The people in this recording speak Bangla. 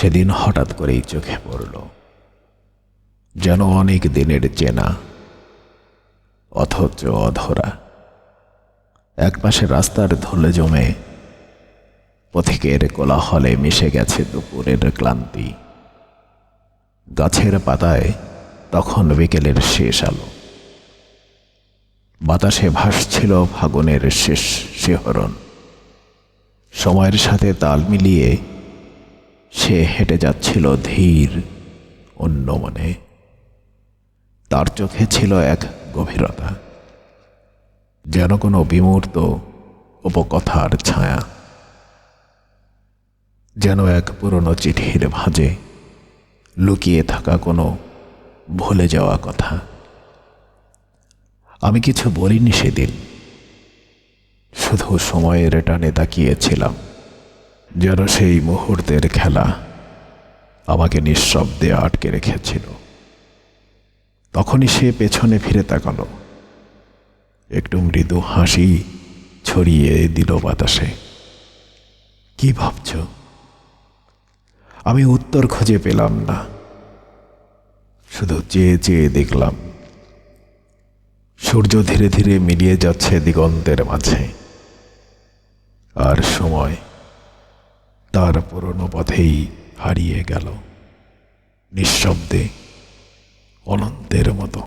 সেদিন হঠাৎ করেই চোখে পড়ল যেন অনেক দিনের চেনা, অথচ অধরা। এক পাশে রাস্তার ধুলে জমে পথিকের কোলাহলে মিশে গেছে দুপুরের ক্লান্তি। গাছের পাতায় তখন বিকেলের শেষ আলো। বাতাসে ভাসছিল ফাগুনের শেষ শিহরণ। সময়ের সাথে তাল মিলিয়ে সে হেঁটে যাচ্ছিল ধীর, অন্য মনে। তার চোখে ছিল এক গভীরতা, যেন কোনো বিমূর্ত উপকথার ছায়া, যেন এক পুরনো চিঠির ভাঁজে লুকিয়ে থাকা কোনো ভুলে যাওয়া কথা। আমি কিছু বলিনি সেদিন, শুধু সময়ের টানে তাকিয়েছিলাম। যেন সেই মুহূর্তের খেলা আমাকে নিঃশব্দে আটকে রেখেছিল। তখনই সে পেছনে ফিরে তাকালো। একটু মৃদু হাসি ছড়িয়ে দিল বাতাসে। কি ভাবছ? আমি উত্তর খুঁজে পেলাম না। শুধু চেয়ে চেয়ে দেখলাম। সূর্য ধীরে ধীরে মিলিয়ে যাচ্ছে দিগন্তের মাঝে। আর সময় তার পুরনো পথেই হারিয়ে গেল। নিঃশব্দে অনন্তের মতো।